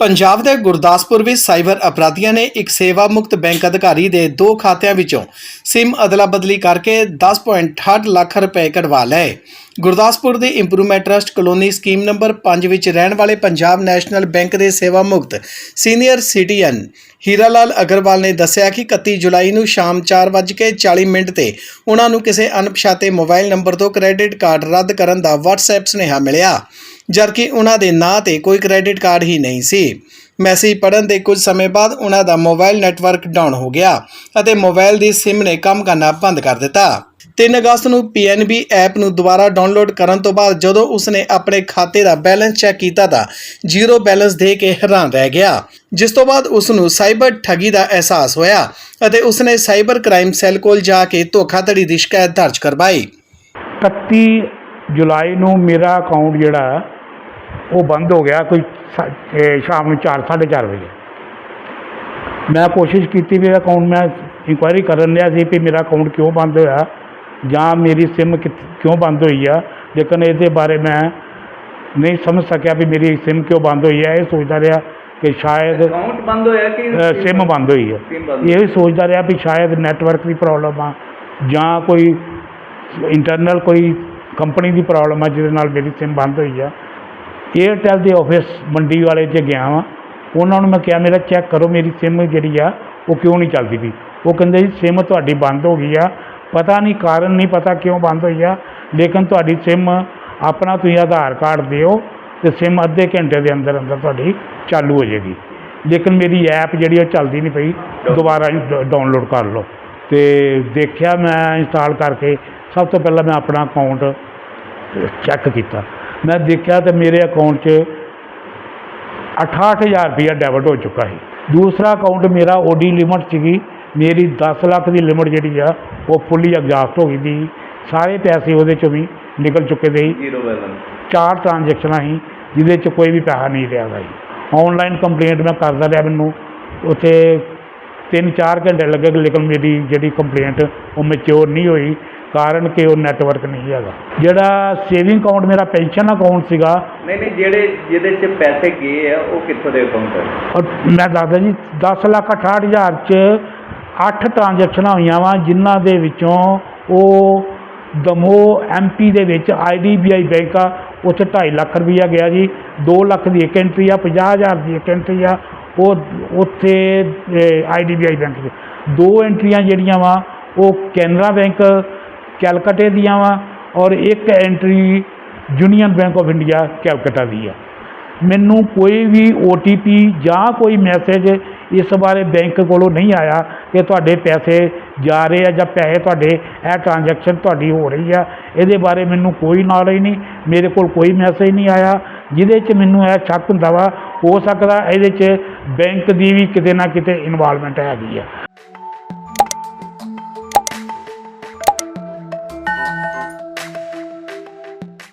ਪੰਜਾਬ ਦੇ ਗੁਰਦਾਸਪੁਰ ਵਿੱਚ ਸਾਈਬਰ ਅਪਰਾਧੀਆਂ ਨੇ ਇੱਕ ਸੇਵਾ ਮੁਕਤ ਬੈਂਕ ਅਧਿਕਾਰੀ ਦੇ ਦੋ ਖਾਤਿਆਂ ਵਿੱਚੋਂ ਸਿਮ ਅਦਲਾ ਬਦਲੀ ਕਰਕੇ 10.68 ਲੱਖ ਰੁਪਏ ਕਢਵਾ ਲਏ। ਗੁਰਦਾਸਪੁਰ ਦੇ improvement trust colony scheme number 5 ਵਿੱਚ ਰਹਿਣ ਵਾਲੇ ਪੰਜਾਬ ਨੈਸ਼ਨਲ ਬੈਂਕ ਦੇ ਸੇਵਾ ਮੁਕਤ ਸੀਨੀਅਰ ਸਿਟੀਜ਼ਨ ਹੀਰਾ ਲਾਲ ਅਗਰਵਾਲ ਨੇ ਦੱਸਿਆ ਕਿ 31 ਜੁਲਾਈ ਨੂੰ ਸ਼ਾਮ 4:40 ਮਿੰਟ ਤੇ ਉਹਨਾਂ ਨੂੰ ਕਿਸੇ ਅਣਪਛਾਤੇ ਮੋਬਾਈਲ ਨੰਬਰ ਤੋਂ ਕ੍ਰੈਡਿਟ ਕਾਰਡ ਰੱਦ ਕਰਨ ਦਾ WhatsApp ਸੁਨੇਹਾ ਮਿਲਿਆ। ਜਦਕਿ ਉਹਨਾਂ ਦੇ ਨਾਂ ਤੇ ਕੋਈ ਕ੍ਰੈਡਿਟ ਕਾਰਡ ਹੀ ਨਹੀਂ ਸੀ। ਮੈਸੇਜ ਪੜਨ ਦੇ ਕੁਝ ਸਮੇਂ ਬਾਅਦ ਉਹਨਾਂ ਦਾ ਮੋਬਾਈਲ ਨੈਟਵਰਕ ਡਾਊਨ ਹੋ ਗਿਆ ਅਤੇ ਮੋਬਾਈਲ ਦੀ SIM ਨੇ ਕੰਮ ਕਰਨਾ ਬੰਦ ਕਰ ਦਿੱਤਾ। 3 ਅਗਸਤ ਨੂੰ PNB ਐਪ ਨੂੰ ਦੁਬਾਰਾ ਡਾਊਨਲੋਡ ਕਰਨ ਤੋਂ ਬਾਅਦ ਜਦੋਂ ਉਸਨੇ ਆਪਣੇ ਖਾਤੇ ਦਾ ਬੈਲੈਂਸ ਚੈੱਕ ਕੀਤਾ ਤਾਂ ਜ਼ੀਰੋ ਬੈਲੈਂਸ ਦੇ ਕੇ ਹੈਰਾਨ ਰਹਿ ਗਿਆ। ਜਿਸ ਤੋਂ ਬਾਅਦ ਉਸ ਨੂੰ ਸਾਈਬਰ ਠੱਗੀ ਦਾ ਅਹਿਸਾਸ ਹੋਇਆ ਅਤੇ ਉਸਨੇ ਸਾਈਬਰ ਕ੍ਰਾਈਮ ਸੈੱਲ ਕੋਲ ਜਾ ਕੇ ਧੋਖਾਧੜੀ ਦੀ ਸ਼ਿਕਾਇਤ ਦਰਜ ਕਰਵਾਈ। 31 ਜੁਲਾਈ ਨੂੰ ਮੇਰਾ ਅਕਾਊਂਟ ਜਿਹੜਾ ਉਹ ਬੰਦ ਹੋ ਗਿਆ ਕੋਈ ਸ਼ਾਮ ਨੂੰ 4 4:30 ਵਜੇ। ਮੈਂ ਕੋਸ਼ਿਸ਼ ਕੀਤੀ ਵੀ ਅਕਾਊਂਟ ਮੈਂ ਇਨਕੁਆਇਰੀ ਕਰਨ ਲਿਆ ਸੀ ਵੀ ਮੇਰਾ ਅਕਾਊਂਟ ਕਿਉਂ ਬੰਦ ਹੋਇਆ ਜਾਂ ਮੇਰੀ ਸਿਮ ਕਿਉਂ ਬੰਦ ਹੋਈ ਆ। ਲੇਕਿਨ ਇਹਦੇ ਬਾਰੇ ਮੈਂ ਨਹੀਂ ਸਮਝ ਸਕਿਆ ਵੀ ਮੇਰੀ ਸਿਮ ਕਿਉਂ ਬੰਦ ਹੋਈ ਹੈ ਇਹ ਸੋਚਦਾ ਰਿਹਾ ਕਿ ਸ਼ਾਇਦ ਅਕਾਊਂਟ ਬੰਦ ਹੋਇਆ ਕਿ ਸਿਮ ਬੰਦ ਹੋਈ ਹੈ ਬੰਦ ਇਹ ਵੀ ਸੋਚਦਾ ਰਿਹਾ ਵੀ ਸ਼ਾਇਦ ਨੈਟਵਰਕ ਦੀ ਪ੍ਰੋਬਲਮ ਆ ਜਾਂ ਕੋਈ ਇੰਟਰਨਲ ਕੋਈ ਕੰਪਨੀ ਦੀ ਪ੍ਰੋਬਲਮ ਆ ਜਿਹਦੇ ਨਾਲ ਮੇਰੀ ਸਿਮ ਬੰਦ ਹੋਈ ਆ। ਏਅਰਟੈਲ ਦੇ ਆਫਿਸ ਮੰਡੀ ਵਾਲੇ 'ਚ ਗਿਆ ਵਾਂ, ਉਹਨਾਂ ਨੂੰ ਮੈਂ ਕਿਹਾ, ਮੇਰਾ ਚੈੱਕ ਕਰੋ, ਮੇਰੀ ਸਿਮ ਜਿਹੜੀ ਆ, ਉਹ ਕਿਉਂ ਨਹੀਂ ਚੱਲਦੀ ਪਈ? ਉਹ ਕਹਿੰਦੇ ਜੀ ਸਿਮ ਤੁਹਾਡੀ ਬੰਦ ਹੋ ਗਈ ਆ। ਪਤਾ ਨਹੀਂ ਕਾਰਨ, ਨਹੀਂ ਪਤਾ ਕਿਉਂ ਬੰਦ ਹੋਈ ਆ। ਲੇਕਿਨ ਤੁਹਾਡੀ ਸਿਮ ਆਪਣਾ ਤੁਸੀਂ ਆਧਾਰ ਕਾਰਡ ਦਿਓ ਤੇ ਸਿਮ ਅੱਧੇ ਘੰਟੇ ਦੇ ਅੰਦਰ ਅੰਦਰ ਤੁਹਾਡੀ ਚਾਲੂ ਹੋ ਜਾਏਗੀ। ਲੇਕਿਨ ਮੇਰੀ ਐਪ ਜਿਹੜੀ ਉਹ ਚੱਲਦੀ ਨਹੀਂ ਪਈ। ਦੁਬਾਰਾ ਡਾਊਨਲੋਡ ਕਰ ਲਓ। ਤੇ ਦੇਖਿਆ ਮੈਂ ਇੰਸਟਾਲ ਕਰਕੇ, ਸਭ ਤੋਂ ਪਹਿਲਾਂ ਮੈਂ ਆਪਣਾ ਅਕਾਊਂਟ ਚੈੱਕ ਕੀਤਾ। ਮੈਂ ਦੇਖਿਆ ਤੇ ਮੇਰੇ ਅਕਾਊਂਟ 'ਚ 68000 ਰੁਪਇਆ ਡੈਬਿਟ ਹੋ ਚੁੱਕਾ ਸੀ। ਦੂਸਰਾ ਅਕਾਊਂਟ ਮੇਰਾ ਓਡੀ ਲਿਮਟ ਸੀਗੀ ਮੇਰੀ 10 ਲੱਖ ਦੀ ਲਿਮਟ ਜਿਹੜੀ ਆ ਉਹ ਫੁੱਲੀ ਐਗਜ਼ਾਸਟ ਹੋ ਗਈ ਦੀ ਸਾਰੇ ਪੈਸੇ ਉਹਦੇ 'ਚੋਂ ਵੀ ਨਿਕਲ ਚੁੱਕੇ ਦੇ ਸੀ। ਜ਼ੀਰੋ ਬੈਲੈਂਸ ਚਾਰ ਟ੍ਰਾਂਜੈਕਸ਼ਨਾਂ ਸੀ ਜਿਹਦੇ 'ਚ ਕੋਈ ਵੀ ਪੈਸਾ ਨਹੀਂ ਰਿਹਾ ਜੀ ਆਨਲਾਈਨ ਕੰਪਲੇਂਟ ਮੈਂ ਕਰਦਾ ਰਿਹਾ ਮੈਨੂੰ। ਉੱਥੇ ਤਿੰਨ ਚਾਰ ਘੰਟੇ ਲੱਗੇ ਲੇਕਿਨ ਮੇਰੀ ਜਿਹੜੀ ਕੰਪਲੇਂਟ ਉਹ ਮੈਚਿਓਰ ਨਹੀਂ ਹੋਈ। ਕਾਰਨ ਕਿ ਉਹ ਨੈਟਵਰਕ ਨਹੀਂ ਹੈਗਾ। ਜਿਹੜਾ ਸੇਵਿੰਗ ਅਕਾਊਂਟ ਮੇਰਾ ਪੈਨਸ਼ਨ ਅਕਾਊਂਟ ਸੀਗਾ ਨਹੀਂ ਨਹੀਂ ਜਿਹੜੇ ਜਿਹਦੇ ਚ ਪੈਸੇ ਗਏ ਆ ਉਹ ਕਿੱਥੋਂ ਦੇ ਅਕਾਊਂਟ ਹੈ ਔਰ ਮੈਂ ਦੱਸਦਾ ਜੀ 10 ਲੱਖ 68 ਹਜ਼ਾਰ ਚ 8 ਟ੍ਰਾਂਜੈਕਸ਼ਨਾਂ ਹੋਈਆਂ ਵਾ ਜਿਨ੍ਹਾਂ ਦੇ ਵਿੱਚੋਂ ਉਹ ਦਮੋ ਐਮਪੀ ਦੇ ਵਿੱਚ ਆਈਡੀਬੀਆਈ ਬੈਂਕ ਆ ਉੱਥੇ 2.5 ਲੱਖ ਰੁਪਈਆ ਗਿਆ ਜੀ 2 ਲੱਖ ਦੀ ਇੱਕ ਐਂਟਰੀ ਆ 50 ਹਜ਼ਾਰ ਦੀ ਇੱਕ ਐਂਟਰੀ ਆ ਉਹ ਉੱਥੇ ਆਈਡੀਬੀਆਈ ਬੈਂਕ 'ਚ। ਦੋ ਐਂਟਰੀਆਂ ਜਿਹੜੀਆਂ ਵਾ ਉਹ ਕੈਨਰਾ ਬੈਂਕ ਕੈਲਕਟੇ ਦੀਆਂ ਵਾ ਔਰ ਇੱਕ entry union bank of India Calcutta ਦੀ ਆ। ਮੈਨੂੰ ਕੋਈ ਵੀ OTP ਜਾਂ ਕੋਈ ਮੈਸੇਜ ਇਸ ਬਾਰੇ ਬੈਂਕ ਕੋਲੋਂ ਨਹੀਂ ਆਇਆ ਕਿ ਤੁਹਾਡੇ ਪੈਸੇ ਜਾ ਰਹੇ ਆ ਜਾਂ ਪੈਸੇ ਤੁਹਾਡੇ, ਇਹ ਟ੍ਰਾਂਜੈਕਸ਼ਨ ਤੁਹਾਡੀ ਹੋ ਰਹੀ ਆ। ਇਹਦੇ ਬਾਰੇ ਮੈਨੂੰ ਕੋਈ ਨੌਲੇਜ ਨਹੀਂ, ਮੇਰੇ ਕੋਲ ਕੋਈ ਮੈਸੇਜ ਨਹੀਂ ਆਇਆ, ਜਿਹਦੇ 'ਚ ਮੈਨੂੰ ਇਹ ਸ਼ੱਕ ਹੁੰਦਾ ਵਾ, ਹੋ ਸਕਦਾ ਇਹਦੇ 'ਚ ਬੈਂਕ ਦੀ ਵੀ ਕਿਤੇ ਨਾ ਕਿਤੇ ਇਨਵੋਲਵਮੈਂਟ ਹੈਗੀ ਆ।